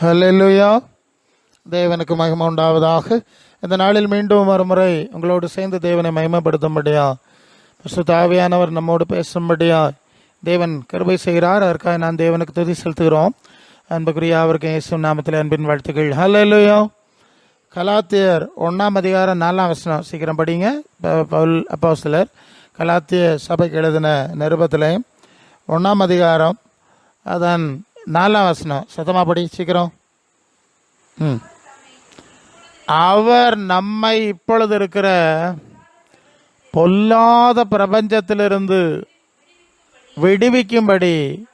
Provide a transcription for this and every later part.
ஹalleluya. தேவனுக்கு மகிமை உண்டாவதாக. இந்த நாளில் மீண்டும் மறுமுறை உங்களோடு சேர்ந்து தேவனை மகிமைப்படுத்தும்படியா? தாவியானவர் நம்மோடு பேசும்படியா? தேவன் கருபை செய்கிறார். அதற்காக நான் தேவனுக்கு துதி செலுத்துகிறோம். அன்புக்குரிய அவருக்கு இயேசு நாமத்தில் அன்பின் வாழ்த்துக்கள். ஹalleluya. கலாத்தியர் ஒன்றாம் அதிகாரம் நாலாம் வசனம். சீக்கிரம் படிங்க. ப- பவுல் சிலர் கலாத்திய சபைக்கு எழுதின நிருபத்திலையும் ஒன்றாம் அதிகாரம். அதன் நாலாம் வசனம். சத்தமாக படி சீக்கிரம். ம். அவர் நம்மை இப்பொழுது இருக்கிற பொல்லாத பிரபஞ்சத்திலிருந்து விடுவிக்கும்படி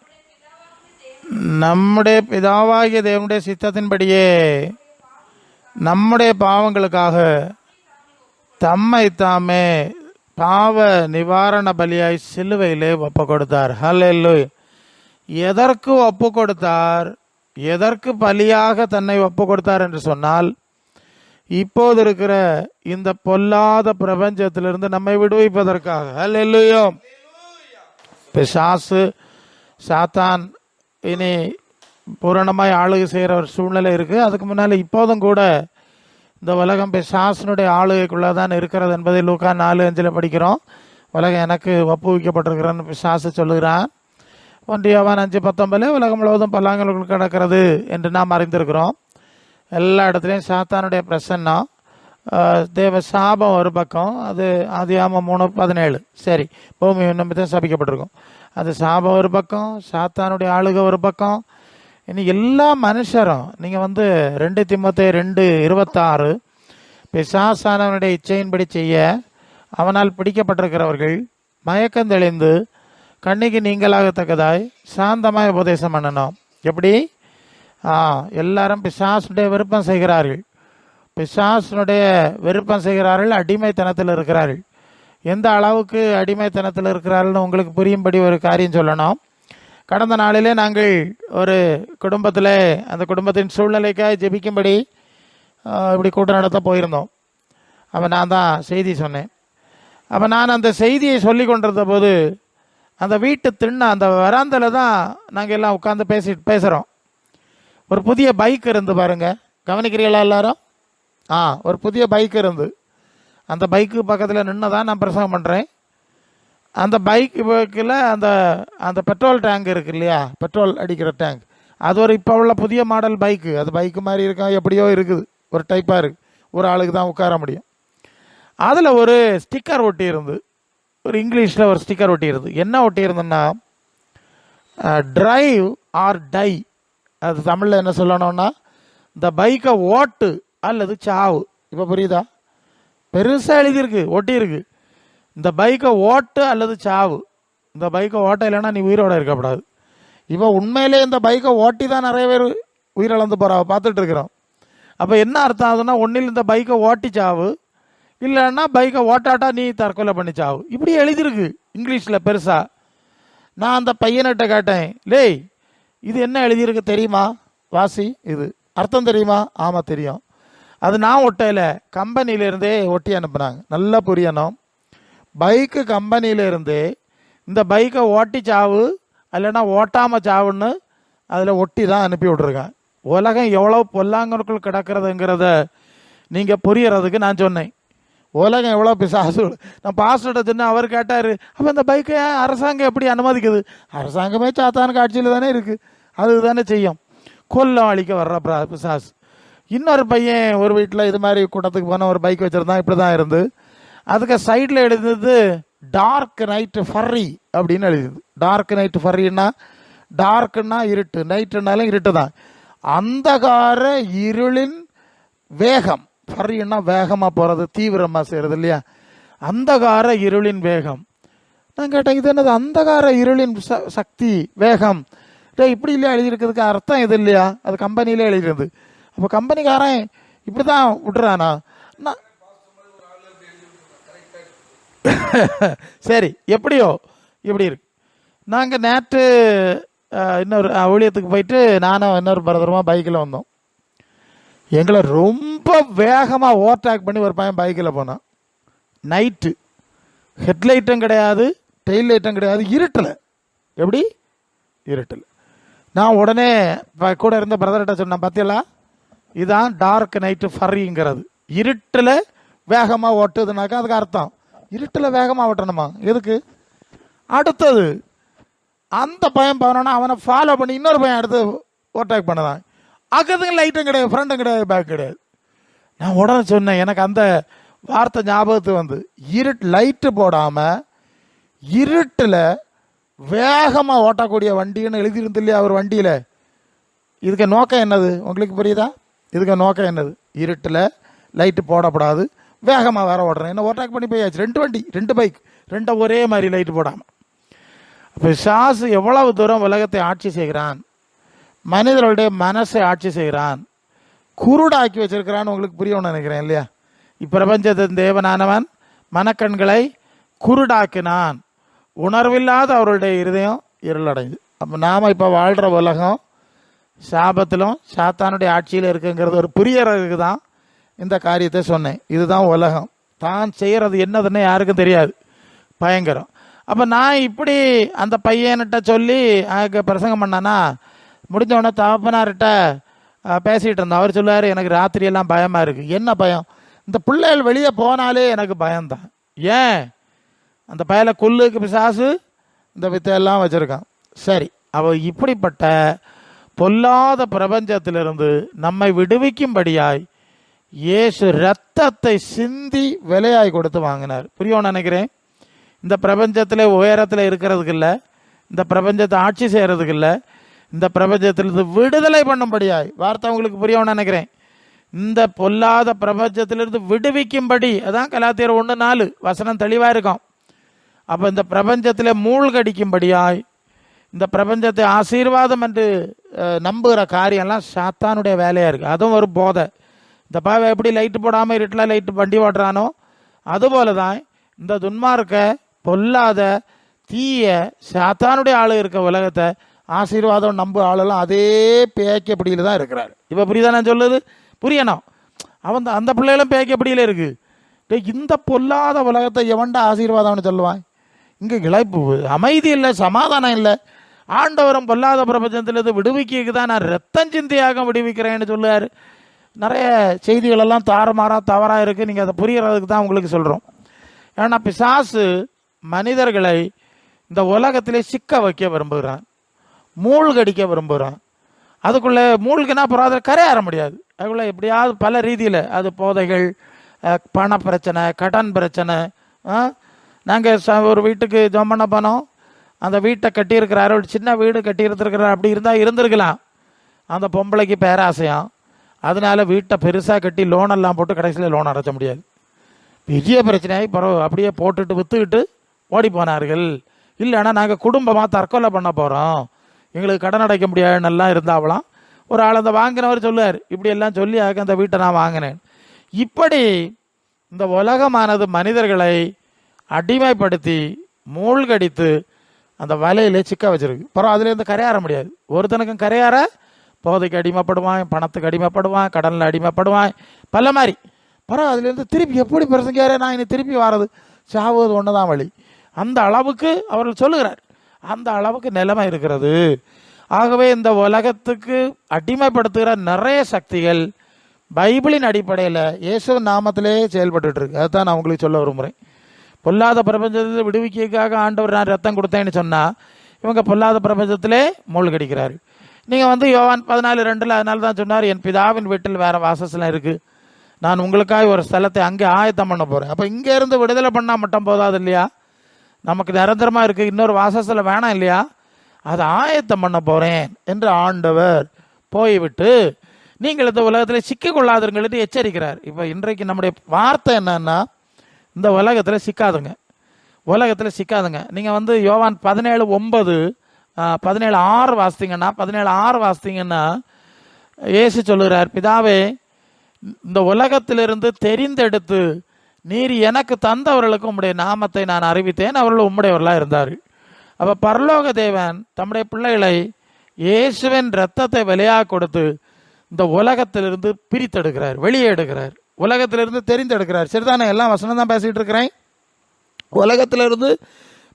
நம்முடைய பிதாவாகிய தேவனுடைய சித்தத்தின்படியே நம்முடைய பாவங்களுக்காக தம்மை தாமே பாவ நிவாரண பலியாய் சிலுவையிலே ஒப்பு கொடுத்தார் ஹalleluya எதற்கு ஒப்பு கொடுத்தார்? எதற்கு பலியாக தன்னை ஒப்பு கொடுத்தார் என்று சொன்னால் இப்போது இருக்கிற இந்த பொல்லாத பிரபஞ்சத்திலிருந்து நம்மை விடுவிப்பதற்காக. ஹalleluya. பிசாசு சாத்தான் இனி பூரணமாய் ஆளுகை செய்கிற ஒரு சூழ்நிலை இருக்குது அதுக்கு முன்னால் இப்போதும் கூட இந்த உலகம் பிசாசனுடைய ஆளுகைக்குள்ளே தான் இருக்கிறது என்பதை லூக்கா நாலு அஞ்சில் படிக்கிறோம். உலகம் எனக்கு ஒப்புவிக்கப்பட்டிருக்கிறேன்னு பிசாசு சொல்லுகிறான். ஒன்றியவான் அஞ்சு பத்தொம்பதில் உலகம் முழுவதும் பல்லாங்கல்கள் கிடக்கிறது என்று நாம் அறிந்திருக்கிறோம். எல்லா இடத்துலையும் சாத்தானுடைய பிரசன்னம் தேவ சாபம் ஒரு பக்கம் அது ஆதியாம மூணு பதினேழு. சரி பூமி தான் சபிக்கப்பட்டிருக்கும். அது சாபம் ஒரு பக்கம் சாத்தானுடைய ஆளுக ஒரு பக்கம். இனி எல்லா மனுஷரும் நீங்கள் வந்து ரெண்டு திம்பத்தை ரெண்டு இருபத்தாறு பிசாசானவனுடைய இச்சையின்படி செய்ய அவனால் பிடிக்கப்பட்டிருக்கிறவர்கள் மயக்கம் தெளிந்து கண்ணிக்கு நீங்களாகத்தக்கதாய் சாந்தமாய் உபதேசம் பண்ணணும். எப்படி? ஆ எல்லாரும் பிசாசுடைய விருப்பம் செய்கிறார்கள். பிசாசுனுடைய விருப்பம் செய்கிறார்கள் அடிமைத்தனத்தில் இருக்கிறார்கள். எந்த அளவுக்கு அடிமைத்தனத்தில் இருக்கிறார்கள்னு உங்களுக்கு புரியும்படி ஒரு காரியம் சொல்லணும். கடந்த நாளிலே நாங்கள் ஒரு குடும்பத்தில் அந்த குடும்பத்தின் சூழ்நிலைக்காக ஜெபிக்கும்படி இப்படி கூட்டம் நடத்த போயிருந்தோம். அப்போ நான் தான் செய்தி சொன்னேன். அப்போ நான் அந்த செய்தியை சொல்லி கொண்டிருந்த போது அந்த வீட்டு திண்ண அந்த வராந்தில் தான் நாங்கள் எல்லாம் உட்காந்து பேசி பேசுகிறோம் ஒரு புதிய பைக் இருந்து பாருங்கள் கவனிக்கிறீங்களா எல்லாரும்? ஆ ஒரு புதிய பைக் இருந்து. அந்த பைக்கு பக்கத்தில் நின்று தான் நான் பிரசங்கம் பண்ணுறேன் அந்த பைக் பைக்கில் அந்த அந்த பெட்ரோல் டேங்க் இருக்கு இல்லையா? பெட்ரோல் அடிக்கிற டேங்க் அது ஒரு இப்போ உள்ள புதிய மாடல் பைக்கு அது பைக்கு மாதிரி இருக்கும் எப்படியோ இருக்குது. ஒரு டைப்பாக இருக்குது ஒரு ஆளுக்கு தான் உட்கார முடியும். அதில் ஒரு ஸ்டிக்கர் ஒட்டி இருந்து ஒரு இங்கிலீஷில் ஒரு ஸ்டிக்கர் ஒட்டியிருது என்ன ஒட்டி இருந்துன்னா ஆர் டை அது தமிழில் என்ன சொல்லணும்னா இந்த பைக்கை ஓட்டு அல்லது சாவு. இப்போ புரியுதா? பெருசாக எழுதியிருக்கு ஒட்டியிருக்கு. இந்த பைக்கை ஓட்டு அல்லது சாவு. இந்த பைக்கை ஓட்ட இல்லைன்னா நீ உயிரோட இருக்கக்கூடாது. இப்போ உண்மையிலே இந்த பைக்கை ஓட்டி தான் நிறைய பேர் உயிரிழந்து போகிறா பார்த்துட்டு இருக்கிறோம். அப்போ என்ன அர்த்தம் ஆகுதுன்னா ஒன்றில் இந்த பைக்கை ஓட்டி சாவு இல்லைன்னா பைக்கை ஓட்டாட்டா நீ தற்கொலை பண்ணி சாவு இப்படி எழுதியிருக்கு இங்கிலீஷில் பெருசாக நான் அந்த பையன்கிட்ட கேட்டேன் லேய் இது என்ன எழுதியிருக்கு தெரியுமா? வாசி இது அர்த்தம் தெரியுமா? ஆமாம் தெரியும். அது நான் ஒட்டையில் கம்பெனியிலேருந்தே ஒட்டி அனுப்புனாங்க. நல்லா புரியணும். பைக்கு கம்பெனியிலேருந்து இந்த பைக்கை ஓட்டி சாவு இல்லைன்னா ஓட்டாமல் சாவுன்னு அதில் ஒட்டி தான் அனுப்பி விட்ருக்கேன் உலகம் எவ்வளோ பொல்லாங்கற்குள் கிடக்கிறதுங்கிறத நீங்கள் புரியறதுக்கு நான் சொன்னேன். உலகம் எவ்வளோ பிசாசு? நான் பாஸ்டர்கிட்ட சொன்னேன் அவர் கேட்டார் அப்போ இந்த பைக்கை அரசாங்கம் எப்படி அனுமதிக்குது? அரசாங்கமே சாத்தானுக்கு ஆட்சியில் தானே இருக்குது அது தானே செய்யும். கொல்லம் அழிக்க வர்ற பிர- பிசாசு. இன்னொரு பையன் ஒரு வீட்டில் இது மாதிரி கூட்டத்துக்கு போன ஒரு பைக் வச்சுருந்தான் இப்படி தான் இருந்து. அதுக்கு சைடில் எழுதுனது டார்க் நைட்டு ஃபர்ரி அப்படின்னு எழுதுது. டார்க் நைட்டு ஃபர்ரின்னா டார்க்குன்னா இருட்டு. நைட்டுனாலும் இருட்டு தான் அந்தகார இருளின் வேகம். பறின்னா வேகமாக போகிறது தீவிரமாக செய்கிறது இல்லையா? அந்தகார இருளின் வேகம். நான் கேட்டேன் இது என்னது? அந்தகார இருளின் ச- சக்தி வேகம். டே இப்படி இல்லையா எழுதியிருக்கிறதுக்கு அர்த்தம் இது இல்லையா? அது கம்பெனியிலே எழுதியிருந்து அப்போ கம்பெனிக்காரன் இப்படி தான் விட்டுறானா? நான் சரி எப்படியோ இப்படி இருக்கு. நாங்கள் நேற்று இன்னொரு ஊழியத்துக்கு போயிட்டு நானும் இன்னொரு பிரதரமா பைக்கில் வந்தோம். எங்களை ரொம்ப வேகமாக ஓவர்டேக் பண்ணி ஒரு பையன் பைக்கில் போனான். நைட்டு ஹெட்லைட்டும் கிடையாது டெயில் லைட்டும் கிடையாது இருட்டில். எப்படி? இருட்டில். நான் உடனே கூட இருந்த பிரதர்கிட்ட சொன்னேன் பார்த்தீங்களா இதான் டார்க் நைட்டு ஃபர்ரிங்கிறது இருட்டில் வேகமாக ஓட்டுதுனாக்கா அதுக்கு அர்த்தம். இருட்டில் வேகமாக ஓட்டணுமா? எதுக்கு? அடுத்தது அந்த பையன் போனோன்னா அவனை ஃபாலோ பண்ணி இன்னொரு பையன் அடுத்து ஓட்டாக் பண்ணதான். அக்கத்துக்கு லைட்டும் கிடையாது ஃப்ரண்ட்டும் கிடையாது பேக் கிடையாது. நான் உடனே சொன்னேன் எனக்கு அந்த வார்த்தை ஞாபகத்துக்கு வந்து இருட் லைட்டு போடாமல் இருட்டில் வேகமாக ஓட்டக்கூடிய வண்டின்னு எழுதியிருந்து இல்லையா அவர் வண்டியில்? இதுக்கு நோக்கம் என்னது? உங்களுக்கு புரியுதா? இதுக்கு நோக்கம் என்னது? இருட்டில் லைட்டு போடக்கூடாது வேகமாக வேற ஓடுறேன். என்ன ஓவர்டேக் பண்ணி போயாச்சு? ரெண்டு வண்டி ரெண்டு பைக் ரெண்டும் ஒரே மாதிரி லைட்டு போடாமல் அப்போ சாசு எவ்வளவு தூரம் உலகத்தை ஆட்சி செய்கிறான்? மனிதர்களுடைய மனசை ஆட்சி செய்கிறான். குருடாக்கி வச்சிருக்கிறான்னு உங்களுக்கு புரியணும்னு நினைக்கிறேன் இல்லையா? இப்பிரபஞ்சத்தின் தேவனானவன் மனக்கண்களை குருடாக்கினான். உணர்வில்லாத அவருடைய இருதயம் இருளடைஞ்சு அப்போ நாம் இப்போ வாழ்கிற உலகம் சாபத்திலும் சாத்தானுடைய ஆட்சியில் இருக்குங்கிறது ஒரு புரியறதுக்கு தான் இந்த காரியத்தை சொன்னேன். இதுதான் உலகம். தான் செய்கிறது என்னதுன்னு யாருக்கும் தெரியாது. பயங்கரம். அப்போ நான் இப்படி அந்த பையன்கிட்ட சொல்லி அங்கே பிரசங்கம் பண்ணேன்னா முடிஞ்சவொடனே தகப்பனார்கிட்ட பேசிகிட்டு இருந்தோம். அவர் சொல்லுவார் எனக்கு ராத்திரியெல்லாம் பயமாக இருக்குது என்ன பயம்? இந்த பிள்ளைகள் வெளியே போனாலே எனக்கு பயம்தான். ஏன்? அந்த பயல கொல்லுக்கு பிசாசு இந்த வித்தையெல்லாம் வச்சுருக்கான். சரி அவள் இப்படிப்பட்ட பொல்லாத பிரபஞ்சத்திலிருந்து நம்மை விடுவிக்கும்படியாய் இயேசு ரத்தத்தை சிந்தி விலையாய் கொடுத்து வாங்கினார். புரியும் நினைக்கிறேன்? இந்த பிரபஞ்சத்தில் உயரத்தில் இருக்கிறதுக்கு இல்லை. இந்த பிரபஞ்சத்தை ஆட்சி செய்கிறதுக்கு இல்லை. இந்த பிரபஞ்சத்திலிருந்து விடுதலை பண்ணும்படியாய். வார்த்தை உங்களுக்கு புரியும் நினைக்கிறேன். இந்த பொல்லாத பிரபஞ்சத்திலிருந்து விடுவிக்கும்படி. அதான் கலாத்தியர் ஒன்று நாலு. வசனம் தெளிவாக இருக்கும். அப்போ இந்த பிரபஞ்சத்தில் மூழ்கடிக்கும்படியாய் இந்த பிரபஞ்சத்தை ஆசீர்வாதம் என்று நம்புகிற காரியம்லாம் சாத்தானுடைய வேலையாக இருக்குது அதுவும் ஒரு போதை. இந்த பாவை எப்படி லைட்டு போடாமல் இருட்டில் லைட்டு வண்டி ஓட்டுறானோ அதுபோல தான் இந்த துன்மார்க்க பொல்லாத தீய சாத்தானுடைய ஆள் இருக்க உலகத்தை ஆசீர்வாதம் நம்ப ஆளெல்லாம் அதே பேக்கப்படியில் தான் இருக்கிறார். இப்போ புரியுதா நான் சொல்லுது புரியணும். அவன் அந்த பிள்ளைகளும் பேக்கப்படியில் இருக்குது இந்த பொல்லாத உலகத்தை எவன்டா ஆசீர்வாதம்னு சொல்லுவான்? இங்கே இழைப்பு அமைதி இல்லை சமாதானம் இல்லை. ஆண்டவரும் பொல்லாத பிரபஞ்சத்திலிருந்து விடுவிக்கிறதுக்கு தான் நான் ரத்தம் சிந்தையாக விடுவிக்கிறேன்னு சொல்லுவார். நிறைய செய்திகளெல்லாம் தாறுமாறாக தவறாக இருக்குது நீங்கள் அதை புரியறதுக்கு தான் உங்களுக்கு சொல்கிறோம் ஏன்னா பிசாசு மனிதர்களை இந்த உலகத்திலே சிக்க வைக்க விரும்புகிறான். மூழ்கடிக்க விரும்புகிறான் அதுக்குள்ளே மூழ்கினா அப்புறம் அதில் கரையேற முடியாது. அதுக்குள்ளே எப்படியாவது பல ரீதியில் அது போதைகள் பண பிரச்சனை கடன் பிரச்சனை நாங்கள் ஒரு வீட்டுக்கு ஜோம் பணம் அந்த வீட்டை கட்டியிருக்கிறாரு ஒரு சின்ன வீடு கட்டியிருந்துருக்கிறார் அப்படி இருந்தால் இருந்திருக்கலாம். அந்த பொம்பளைக்கு பேராசையம். அதனால வீட்டை பெருசாக கட்டி லோன் எல்லாம் போட்டு கடைசியில் லோன் அடைச்ச முடியாது. பெரிய பிரச்சனையாகி பரவ அப்படியே போட்டுட்டு விற்றுக்கிட்டு ஓடி போனார்கள். இல்லைன்னா நாங்கள் குடும்பமாக தற்கொலை பண்ண போகிறோம் எங்களுக்கு கடன் அடைக்க முடியாதுன்னெல்லாம் இருந்தாவலாம். ஒரு ஆள் அந்த வாங்கினவர் சொல்லுவார் இப்படி எல்லாம் சொல்லி ஆக அந்த வீட்டை நான் வாங்கினேன். இப்படி இந்த உலகமானது மனிதர்களை அடிமைப்படுத்தி மூழ்கடித்து அந்த வலையில் சிக்க வச்சிருக்கு. அப்புறம் அதுலேருந்து கரையாற முடியாது. ஒருத்தனுக்கும் கரையாற போதைக்கு அடிமைப்படுவான் பணத்துக்கு அடிமைப்படுவான் கடனில் அடிமைப்படுவான் பல மாதிரி. அப்புறம் அதுலேருந்து திருப்பி எப்படி பிரசங்கார நான் இனி திருப்பி வர்றது சாவது ஒன்று தான் வழி. அந்த அளவுக்கு அவர்கள் சொல்லுகிறார். அந்த அளவுக்கு நிலைமை இருக்கிறது. ஆகவே இந்த உலகத்துக்கு அடிமைப்படுத்துகிற நிறைய சக்திகள் பைபிளின் அடிப்படையில் இயேசு நாமத்திலே செயல்பட்டு இருக்கு. அதுதான் நான் உங்களுக்கு சொல்ல விரும்புகிறேன் பொல்லாத பிரபஞ்சத்தை விடுவிக்கைக்காக ஆண்டவர் நான் ரத்தம் கொடுத்தேன்னு சொன்னால் இவங்க பொல்லாத பிரபஞ்சத்திலே மூழ்கடிக்கிறார். நீங்கள் வந்து யோவான் பதினாலு ரெண்டில் அதனால தான் சொன்னார் என் பிதாவின் வீட்டில் வேறு வாசஸ்லாம் இருக்குது நான் உங்களுக்காக ஒரு ஸ்தலத்தை அங்கே ஆயத்தம் பண்ண போகிறேன் அப்போ இங்கேருந்து விடுதலை பண்ணால் மட்டும் போதாது இல்லையா? நமக்கு நிரந்தரமாக இருக்குது இன்னொரு வாசத்தில் வேணாம் இல்லையா? அதை ஆயத்தம் பண்ண போகிறேன் என்று ஆண்டவர் போய்விட்டு நீங்கள் இந்த உலகத்தில் சிக்கிக்கொள்ளாதீர்கள் எச்சரிக்கிறார். இப்போ இன்றைக்கு நம்முடைய வார்த்தை என்னன்னா இந்த உலகத்தில் சிக்காதுங்க. உலகத்தில் சிக்காதுங்க. நீங்கள் வந்து யோவான் பதினேழு ஒன்பது பதினேழு ஆறு வாசித்தீங்கன்னா பதினேழு ஆறு வாசித்தீங்கன்னா இயேசு சொல்லுகிறார் பிதாவே இந்த உலகத்திலிருந்து தெரிந்தெடுத்து நீர் எனக்கு தந்தவர்களுக்கு உம்முடைய நாமத்தை நான் அறிவித்தேன் அவர்கள் உம்முடையவர்களாக இருந்தார் அப்போ பரலோக தேவன் தம்முடைய பிள்ளைகளை இயேசுவின் ரத்தத்தை விலையாக கொடுத்து இந்த உலகத்திலிருந்து பிரித்தெடுக்கிறார் வெளியே எடுக்கிறார் உலகத்திலிருந்து தெரிந்தெடுக்கிறார். சரிதானே? எல்லாம் வசனம் தான் பேசிகிட்டு இருக்கிறேன். உலகத்திலிருந்து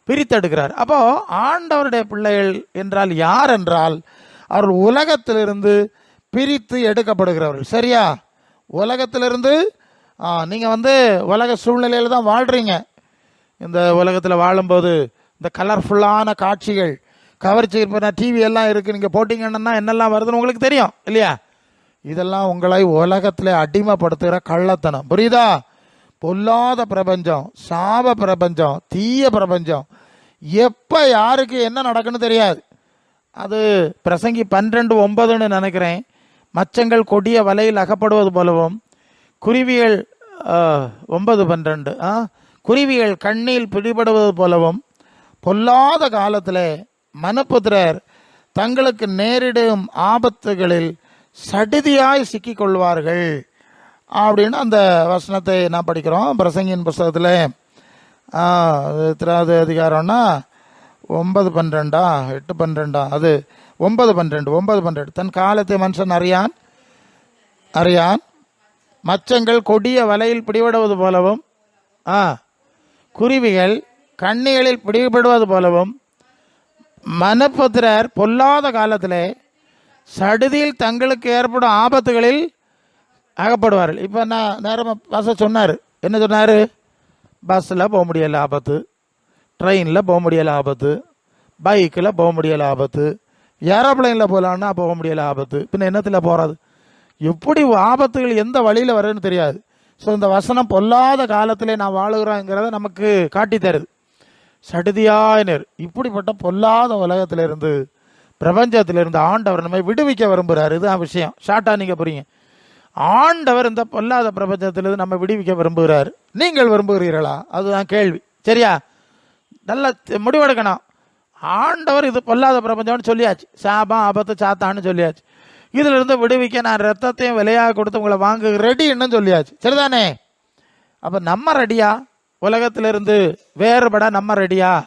பிரித்தெடுக்கிறார். அப்போது ஆண்டவருடைய பிள்ளைகள் என்றால் யார் என்றால் அவர்கள் உலகத்திலிருந்து பிரித்து எடுக்கப்படுகிறவர்கள். சரியா? உலகத்திலிருந்து நீங்கள் வந்து உலக சூழ்நிலையில் தான் வாழ்கிறீங்க இந்த உலகத்தில் வாழும்போது இந்த கலர்ஃபுல்லான காட்சிகள் கவர்ச்சி இப்போ டிவி எல்லாம் இருக்குது நீங்கள் போட்டிங்கன்னா என்னெல்லாம் வருதுன்னு உங்களுக்கு தெரியும் இல்லையா? இதெல்லாம் உங்களை உலகத்தில் அடிமைப்படுத்துகிற கள்ளத்தனம். புரியுதா? பொல்லாத பிரபஞ்சம் சாப பிரபஞ்சம் தீய பிரபஞ்சம். எப்போ யாருக்கு என்ன நடக்குன்னு தெரியாது. அது பிரசங்கி பன்னிரெண்டு ஒன்பதுன்னு நினைக்கிறேன். மச்சங்கள் கொடிய வலையில் அகப்படுவது போலவும் குருவிகள் ஒன்பது பன்னிரெண்டு. ஆ குருவிகள் கண்ணில் பிடிபடுவது போலவும் பொல்லாத காலத்தில் மனுபுத்திரர் தங்களுக்கு நேரிடும் ஆபத்துகளில் சடிதியாய் சிக்கிக்கொள்வார்கள். அப்படின்னு அந்த வசனத்தை நான் படிக்கிறோம். பிரசங்கின் புஸ்தகத்தில். எத்தனாவது அதிகாரம்னா ஒன்பது பன்னிரெண்டா? எட்டு பன்னிரெண்டா? அது ஒன்பது பன்னிரெண்டு ஒன்பது பன்னிரெண்டு. தன் காலத்தை மனுஷன் அறியான்? அறியான்? மச்சங்கள் கொடிய வலையில் பிடிபடுவது போலவும் ஆ குருவிகள் கண்ணிகளில் பிடிபடுவது போலவும் மனப்புத்திரர் பொல்லாத காலத்திலே சடுதியில் தங்களுக்கு ஏற்படும் ஆபத்துகளில் அகப்படுவார்கள். இப்போ நான் நேரமாக பஸ்ஸை சொன்னார். என்ன சொன்னார்? பஸ்ஸில் போக முடியல ஆபத்து ட்ரெயினில் போக முடியல ஆபத்து பைக்கில் போக முடியல ஆபத்து ஏரோப்ளைனில் போகலான்னா போக முடியல ஆபத்து பின்ன என்னத்தில் போகிறது எப்படி ஆபத்துகள் எந்த வழியில் வருதுன்னு தெரியாது. ஸோ இந்த வசனம் பொல்லாத காலத்திலே நான் வாழுகிறோங்கிறத நமக்கு காட்டி தருது. சடுதியாயினர் இப்படிப்பட்ட பொல்லாத உலகத்திலிருந்து பிரபஞ்சத்திலிருந்து ஆண்டவர் நம்மை விடுவிக்க விரும்புகிறார் இதுதான் விஷயம். ஷார்ட்டாக நீங்கள் புரியுங்க. ஆண்டவர் இந்த பொல்லாத பிரபஞ்சத்திலிருந்து நம்ம விடுவிக்க விரும்புகிறார். நீங்கள் விரும்புகிறீர்களா? அதுதான் கேள்வி. சரியா? நல்ல முடிவெடுக்கணும். ஆண்டவர் இது பொல்லாத பிரபஞ்சம்னு சொல்லியாச்சு. சாபம் ஆபத்து சாத்தான்னு சொல்லியாச்சு. இதுல இருந்து விடுவிக்க நான் ரத்தத்தையும் விலையாக கொடுத்து உங்களை வாங்க ரெடின்னு சொல்லியாச்சு. சரிதானே? அப்போ நம்ம ரெடியா உலகத்திலிருந்து வேறுபட நம்ம ரெடியா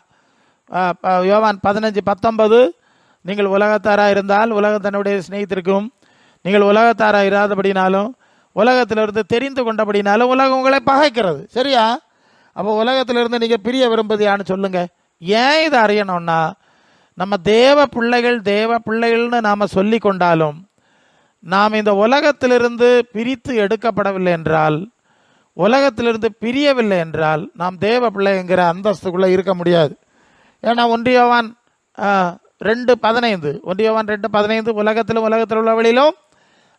யோவான் பதினஞ்சு பத்தொன்பது. நீங்கள் உலகத்தாராக இருந்தால் உலகம் தன்னுடைய நீங்கள் உலகத்தாராக இராதபடினாலும் உலகத்திலிருந்து தெரிந்து கொண்டபடினாலும் உலகம் உங்களை பகைக்கிறது. சரியா? அப்போ உலகத்திலிருந்து நீங்கள் பிரிய விரும்புதியான்னு சொல்லுங்க. ஏன் இதை அறியணும்னா நம்ம தேவ பிள்ளைகள் தேவ பிள்ளைகள்னு நாம் சொல்லி கொண்டாலும் நாம் இந்த உலகத்திலிருந்து பிரித்து எடுக்கப்படவில்லை என்றால் உலகத்திலிருந்து பிரியவில்லை என்றால் நாம் தேவ பிள்ளைங்கிற அந்தஸ்துக்குள்ளே இருக்க முடியாது. ஏன்னா ஒன்றியவான் ரெண்டு பதினைந்து. ஒன்றியவான் ரெண்டு பதினைந்து உலகத்திலும் உலகத்தில் உள்ளவளிலும்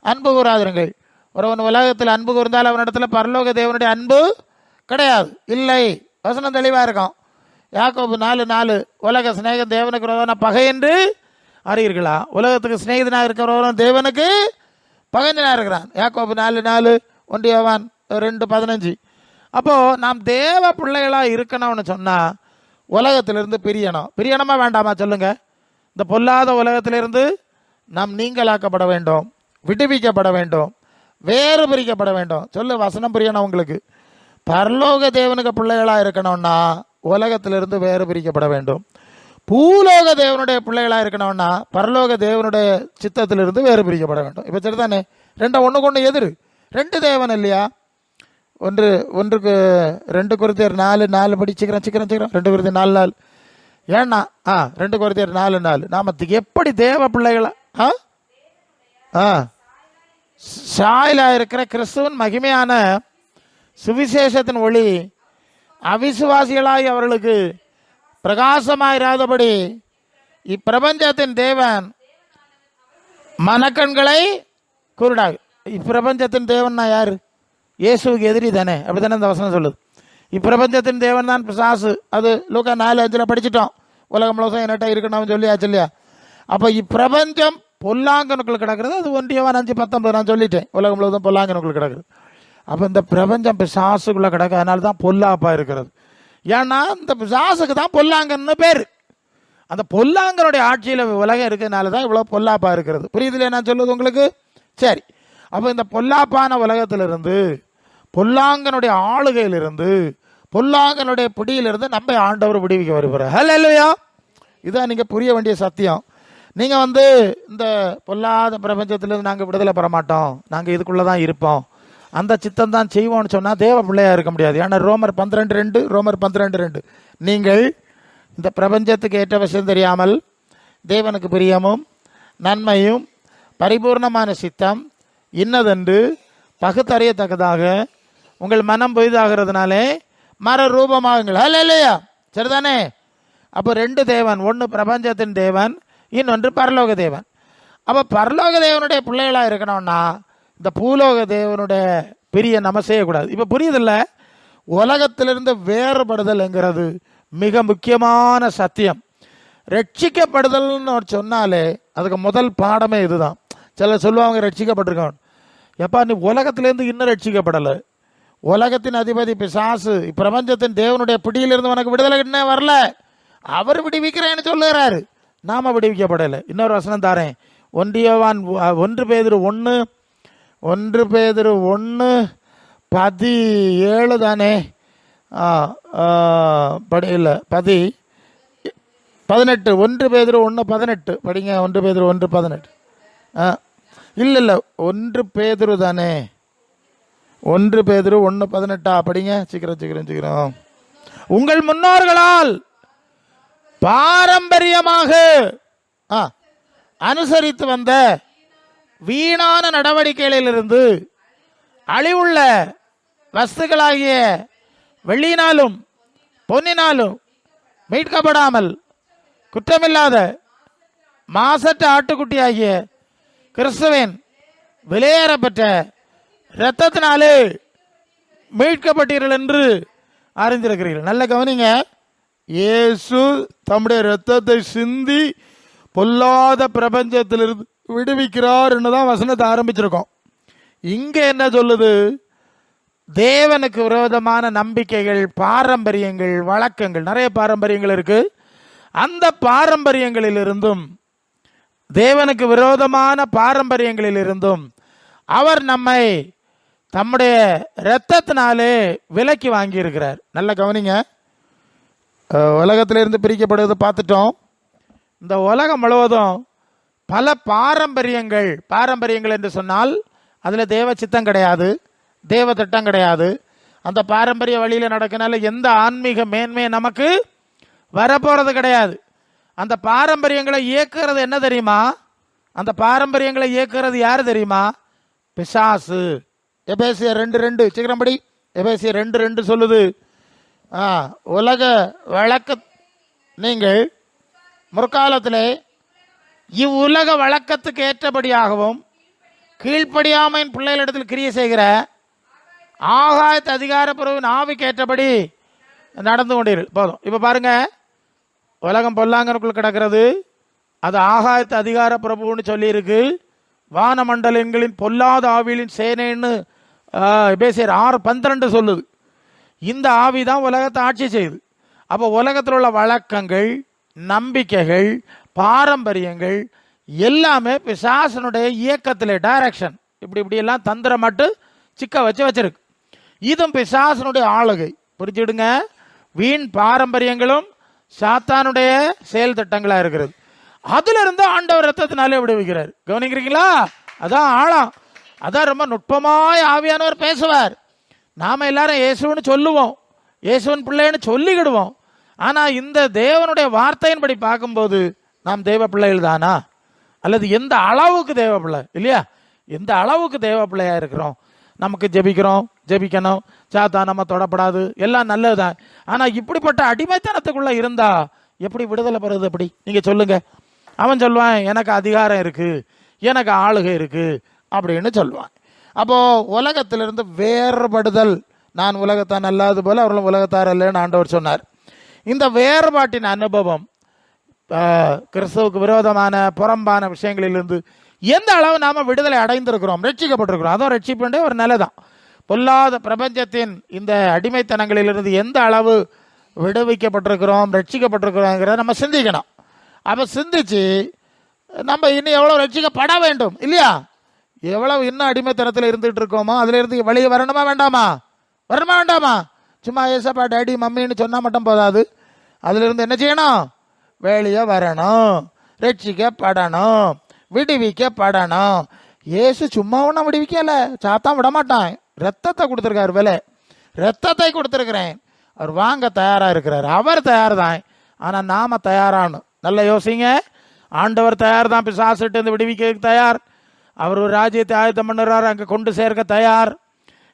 அன்பு கூறாதிருங்கள். ஒருவன் உலகத்தில் அன்பு கூர்ந்தால் அவனிடத்தில் பரலோக தேவனுடைய அன்பு கிடையாது. இல்லை. வசனம் தெளிவாக இருக்கும். யாக்கோபு நாலு நாலு உலக சிநேகம் தேவனுக்கு பகை என்று அறியீர்களா? உலகத்துக்கு சிநேகிதனாக இருக்கிறவரும் தேவனுக்கு பகைஞனாக இருக்கிறான். யாக்கோபு நாலு நாலு ஒன்றியவான் ரெண்டு பதினஞ்சு. அப்போது நாம் தேவ பிள்ளைகளாக இருக்கணும்னு சொன்னால் உலகத்திலிருந்து பிரியணும். பிரியணமா வேண்டாமா சொல்லுங்க? இந்த பொல்லாத உலகத்திலிருந்து நாம் நீங்களாக்கப்பட வேண்டும் விடுவிக்கப்பட வேண்டும் வேறு பிரிக்கப்பட வேண்டும். சொல்லு வசனம் புரியணும் உங்களுக்கு. பரலோக தேவனுக்கு பிள்ளைகளாக இருக்கணும்னா உலகத்திலிருந்து வேறு பிரிக்கப்பட வேண்டும். பூலோக தேவனுடைய பிள்ளைகளாக இருக்கணும்னா பரலோக தேவனுடைய சித்தத்திலிருந்து வேறு பிரிக்கப்பட வேண்டும். இப்போ சரிதானே? ரெண்டும் ஒன்றுக்கு ஒன்று எதிர். ரெண்டு தேவன் இல்லையா? ஒன்று ஒன்றுக்கு ரெண்டு குருத்தியர் நாலு நாலு படி சீக்கிரம் சீக்கிரம் சீக்கிரம். ரெண்டு குருத்தியர் நாலு நாலு. ஏன்னா ஆ ரெண்டு குருத்தியர் நாலு நாலு. நாம எப்படி தேவ பிள்ளைகளா ஆ? ஆ. சாயிலா இருக்கிற கிறிஸ்துவன் மகிமையான சுவிசேஷத்தின் ஒளி அவிசுவாசிகளாய் அவர்களுக்கு பிரகாசமாயிராதபடி இப்பிரபஞ்சத்தின் தேவன் மனக்கண்களை குருடாக இப்பிரபஞ்சத்தின் தேவன்னா யார்? இயேசுக்கு எதிரி தானே. அப்படி தானே இந்த வசனம் சொல்லுது. இப்பிரபஞ்சத்தின் தேவன் தான் பிசாசு. அது லூக்கா நாலு அஞ்சில் படிச்சிட்டோம். உலகம் முழுசும் என்னட்ட இருக்கணும்னு சொல்லியாச்சு இல்லையா? அப்போ இப்பிரபஞ்சம் பொல்லாங்கனுக்குள்ள கிடக்கிறது. அது ஒன்றியவன் அஞ்சு பத்தொன்பது நான் சொல்லிட்டேன். உலகம் முழுவதும் பொல்லாங்கனுக்குள்ள கிடக்குது. அப்போ இந்த பிரபஞ்சம் பிசாசுக்குள்ளே கிடக்கு. அதனால தான் பொல்லாப்பா இருக்கிறது. ஏன்னா இந்த பிசாசுக்கு தான் பொல்லாங்கன்னு பேர். அந்த பொல்லாங்கனுடைய ஆட்சியில் உலகம் இருக்கிறதுனால தான் இவ்வளோ பொல்லாப்பா இருக்கிறது. புரியுதுல நான் சொல்லுது உங்களுக்கு? சரி. அப்போ இந்த பொல்லாப்பான உலகத்திலிருந்து பொல்லாங்கனுடைய ஆளுகையிலிருந்து பொல்லாங்கனுடைய பிடியிலிருந்து நம்ம ஆண்டவர் விடுவிக்க வருகிறார் ஹலோ இல்லையா இதான் நீங்கள் புரிய வேண்டிய சத்தியம். நீங்கள் வந்து இந்த பொல்லாத பிரபஞ்சத்திலேருந்து நாங்கள் விடுதலை பெற மாட்டோம். நாங்கள் இதுக்குள்ளே தான் இருப்போம். அந்த சித்தம் தான் செய்வோம்னு சொன்னால் தேவ பிள்ளையாக இருக்க முடியாது. ஏன்னா ரோமர் பன்னிரெண்டு ரெண்டு ரோமர் பன்னிரெண்டு ரெண்டு. நீங்கள் இந்த பிரபஞ்சத்துக்கு ஏற்ற விஷயம் தெரியாமல் தேவனுக்கு பிரியமும் நன்மையும் பரிபூர்ணமான சித்தம் இன்னதென்று பகுத்தறியத்தக்கதாக உங்கள் மனம் பொய்தாகிறதுனாலே மர ரூபமாகுங்கள் அல்ல இல்லையா சரிதானே? அப்போ ரெண்டு தேவன் ஒன்று பிரபஞ்சத்தின் தேவன் இன்னொன்று பரலோக தேவன். அப்போ பரலோக தேவனுடைய பிள்ளைகளாக இருக்கணும்னா இந்த பூலோக தேவனுடைய பெரிய நம்ம செய்யக்கூடாது. இப்போ புரியுதில்ல? உலகத்திலிருந்து வேறுபடுதல்ங்கிறது மிக முக்கியமான சத்தியம். ரட்சிக்கப்படுதல்னு சொன்னாலே அதுக்கு முதல் பாடமே இதுதான். சிலர் சொல்லுவாங்க ரட்சிக்கப்பட்டிருக்கோம் எப்பா நீ உலகத்திலேருந்து இன்னும் ரட்சிக்கப்படலை. உலகத்தின் அதிபதி பிசாசு பிரபஞ்சத்தின் தேவனுடைய பிடியிலிருந்து உனக்கு விடுதலை இன்னும் வரல? அவர் விடுவிக்கிறேன்னு சொல்லுகிறாரு. நாம விடுவிக்கப்படலை. இன்னொரு வசனம் தாரேன். ஒன்றியவான் ஒன்று பேதிரு ஒன்று ஒன்று பேதிரு ஒன்று பதி ஏழு தானே? ஆ, படி இல்லை பதி பதினெட்டு ஒன்று பேதிரு ஒன்று பதினெட்டு. படிங்க ஒன்று பேதிரு ஒன்று பதினெட்டு. ஆ இல்லை இல்லை ஒன்று பேதரு தானே? ஒன்று பேதரு ஒன்று பதினெட்டா? படிங்க சீக்கிரம் சீக்கிரம் சீக்கிரம். உங்கள் முன்னோர்களால் பாரம்பரியமாக ஆ, அனுசரித்து வந்த வீணான நடவடிக்கைகளிலிருந்து அழிவுள்ள வஸ்துக்களாகிய வெள்ளியினாலும் பொன்னினாலும் மீட்கப்படாமல் குற்றமில்லாத மாசற்ற ஆட்டுக்குட்டியாகிய கிறிஸ்துவின் விலையேறப்பட்ட இரத்தத்தினாலே மீட்கப்பட்டீர்கள் என்று அறிந்திருக்கிறீர்கள். நல்ல கவனிங்க. இயேசு தம்முடைய இரத்தத்தை சிந்தி பொல்லாத பிரபஞ்சத்திலிருந்து விடுவிக்கிறார் தான் வசனத்தை ஆரம்பிச்சிருக்கோம். இங்க என்ன சொல்லுது? தேவனுக்கு விரோதமான நம்பிக்கைகள் பாரம்பரியங்கள் வழக்கங்கள் நிறைய பாரம்பரியங்கள் இருக்கு. அந்த பாரம்பரியங்களிலிருந்தும் தேவனுக்கு விரோதமான பாரம்பரியங்களிலிருந்தும் அவர் நம்மை தம்முடைய இரத்தத்தினாலே விலக்கி வாங்கியிருக்கிறார். நல்ல கவனிங்க. உலகத்திலிருந்து பிரிக்கப்படுவது பார்த்துட்டோம். இந்த உலகம் முழுவதும் பல பாரம்பரியங்கள். பாரம்பரியங்கள் என்று சொன்னால் அதில் தேவ சித்தம் கிடையாது தேவ திட்டம் கிடையாது. அந்த பாரம்பரிய வழியில் நடக்கனால எந்த ஆன்மீக மேன்மையை நமக்கு வரப்போகிறது கிடையாது. அந்த பாரம்பரியங்களை இயக்குறது என்ன தெரியுமா? அந்த பாரம்பரியங்களை இயக்குறது யார் தெரியுமா? பிசாசு. எபேசிய ரெண்டு ரெண்டு. சீக்கிரம் படி. எபேசிய ரெண்டு ரெண்டு சொல்லுது. உலக வழக்க. நீங்கள் முற்காலத்திலே இவ்வுலக வழக்கத்துக்கு ஏற்றபடியாகவும் கீழ்ப்படியாமையின் பிள்ளைகளிடத்தில் கிரிய செய்கிற ஆகாயத்து அதிகாரப்பூர்வின் ஆவிக்கு ஏற்றபடி நடந்து கொண்டீர் போதும். இப்போ பாருங்க. உலகம் பொல்லாங்கனுக்குள் கிடக்கிறது. அது ஆகாயத்து அதிகார பிரபுன்னு சொல்லியிருக்கு. வானமண்டலங்களின் பொல்லாத ஆவிகளின் சேனைன்னு பேசியர் ஆறு பன்னிரண்டு சொல்லுது. இந்த ஆவி தான் உலகத்தை ஆட்சி செய்யுது. அப்போ உலகத்தில் உள்ள வழக்கங்கள் நம்பிக்கைகள் பாரம்பரியங்கள் எல்லாமே பிசாசனுடைய இயக்கத்தில் டைரக்ஷன் இப்படி இப்படி எல்லாம் தந்திரம் சிக்க வச்சு வச்சிருக்கு. இதுவும் பிசாசனுடைய ஆளுகை. புரிஞ்சுடுங்க வீண் பாரம்பரியங்களும் சாத்தானுடைய செயல் திட்டங்களாக இருக்கிறது. அதுல இருந்து ஆண்டவர் ரத்தத்தினாலே விடுவிக்கிறார். கவனிக்கிறீங்களா? அதான் ஆழம். அதான் ரொம்ப நுட்பமாய் ஆவியானவர் பேசுவார். நாம எல்லாரும் இயேசுன்னு சொல்லுவோம். இயேசுவன் பிள்ளைன்னு சொல்லிக்கிடுவோம். ஆனா இந்த தேவனுடைய வார்த்தையின்படி பார்க்கும்போது நாம் தெய்வ பிள்ளைகள் தானா? அல்லது எந்த அளவுக்கு தெய்வ பிள்ளை இல்லையா? எந்த அளவுக்கு தெய்வ பிள்ளையாக இருக்கிறோம்? நமக்கு ஜெபிக்கிறோம் ஜெபிக்கணும். சாத்தா நம்ம தொடப்படாது. எல்லாம் நல்லதுதான். ஆனால் இப்படிப்பட்ட அடிமைத்தனத்துக்குள்ளே இருந்தா எப்படி விடுதலை பெறுறது எப்படி? நீங்கள் சொல்லுங்கள் அவன் சொல்லுவான் எனக்கு அதிகாரம் இருக்குது எனக்கு ஆளுகை இருக்குது அப்படின்னு சொல்லுவான் அப்போது உலகத்திலிருந்து வேறுபடுதல். நான் உலகத்தான் அல்லாது போல அவர்களும் உலகத்தார் அல்லன்னு ஆண்டவர் சொன்னார். இந்த வேறுபாட்டின் அனுபவம் கிறிஸ்துவுக்கு விரோதமான புறம்பான விஷயங்களிலிருந்து எந்த அளவு நாம் விடுதலை அடைந்திருக்கிறோம் ரட்சிக்கப்பட்டிருக்கிறோம் அதுவும் ரட்சிப்புண்டே ஒரு நிலை தான் பொல்லாத பிரபஞ்சத்தின் இந்த அடிமைத்தனங்களிலிருந்து எந்த அளவு விடுவிக்கப்பட்டிருக்கிறோம் ரட்சிக்கப்பட்டிருக்கிறோங்கிறத நம்ம சிந்திக்கணும். அப்போ சிந்திச்சு நம்ம இன்னும் எவ்வளோ ரட்சிக்கப்பட வேண்டும் இல்லையா? எவ்வளவு இன்னும் அடிமைத்தனத்தில் இருந்துகிட்டு இருக்கோமோ அதிலிருந்து வெளியே வரணுமா வேண்டாமா? வரணுமா வேண்டாமா? சும்மா ஏசப்பா டேடி மம்மின்னு சொன்னால் மட்டும் போதாது. அதிலிருந்து என்ன செய்யணும்? வெளியே வரணும் ரட்சிக்கப்படணும் விடுவிக்கப்படணும். ஏசு சும்மா ஒன்றும் விடுவிக்கல. சாத்தான் விட மாட்டான். ரத்தத்தை கொடுத்துருக்காரு விலை. ரத்தத்தை கொடுத்துருக்கிறேன். அவர் வாங்க தயாராக இருக்கிறார். அவர் தயார் தான் ஆனால் நாம் தயாரானு. நல்ல யோசிங்க. ஆண்டவர் தயார் தான் பிசாசிட்டு இருந்து விடுவிக்க தயார். அவர் ஒரு ராஜ்யத்தை ஆயுதம் பண்ணுறாரு. அங்கே கொண்டு சேர்க்க தயார்.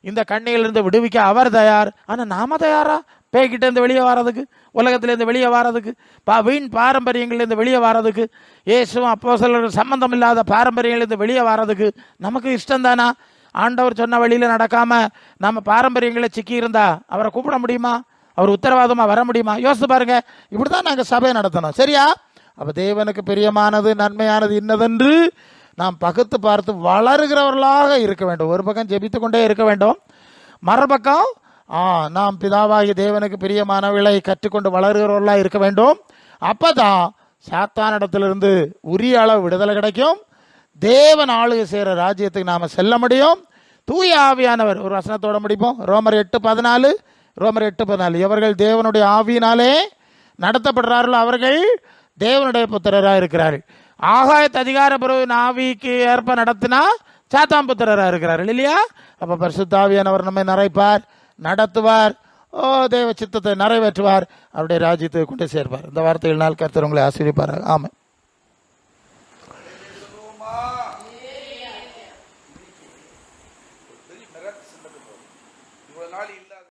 இந்த கண்ணியிலிருந்து விடுவிக்க அவர் தயார். ஆனால் நாம தயாரா? பேய்கிட்ட இருந்து வெளியே வர்றதுக்கு உலகத்திலேருந்து வெளியே வர்றதுக்கு பா வீண் பாரம்பரியங்கள்லேருந்து வெளியே வர்றதுக்கு ஏசும் அப்போ சம்பந்தம் இல்லாத பாரம்பரியங்கள்லேருந்து வெளியே வர்றதுக்கு நமக்கு இஷ்டம் தானா ஆண்டவர் சொன்ன வழியில் நடக்காமல் நம்ம பாரம்பரியங்களை சிக்கி இருந்தா அவரை கூப்பிட முடியுமா? அவர் உத்தரவாதமாக வர முடியுமா? யோசித்து பாருங்க. இப்படி தான் நாங்கள் சபையை நடத்தணும். சரியா? அப்போ தேவனுக்கு பிரியமானது நன்மையானது இன்னதென்று நாம் பகுத்து பார்த்து வளருகிறவர்களாக இருக்க வேண்டும். ஒரு பக்கம் ஜெபித்து கொண்டே இருக்க வேண்டும். மறுபக்கம் ஆ நாம் பிதாவாகி தேவனுக்கு பிரியமானவர்களை கற்றுக்கொண்டு வளருகிறவர்களாக இருக்க வேண்டும். அப்போ தான் சாத்தானிடத்திலிருந்து உரிய அளவு விடுதலை கிடைக்கும். தேவன் ஆளுகை செய்கிற ராஜ்யத்துக்கு நாம் செல்ல முடியும். தூய ஆவியானவர் ஒரு வசனத்தோட முடிப்போம். ரோமர் எட்டு பதினாலு ரோமர் எட்டு பதினாலு. இவர்கள் தேவனுடைய ஆவியினாலே நடத்தப்படுறார்களோ அவர்கள் தேவனுடைய புத்திரராக இருக்கிறார்கள் ஆகாயத்து அதிகார பிறகு நாவிக்கு ஏற்ப நடத்தினா சாத்தாம்புத்திரராக இருக்கிறார் இல்லையா? அப்போ பரிசுத்தாவியானவர் நம்மை நிறைப்பார் நடத்துவார். ஓ தேவ சித்தத்தை நிறைவேற்றுவார். அவருடைய ராஜ்யத்தை கொண்டு சேர்ப்பார். இந்த வார்த்தைகள் நாள் கருத்தர் உங்களை ஆசிரியப்பார் ஆமாம்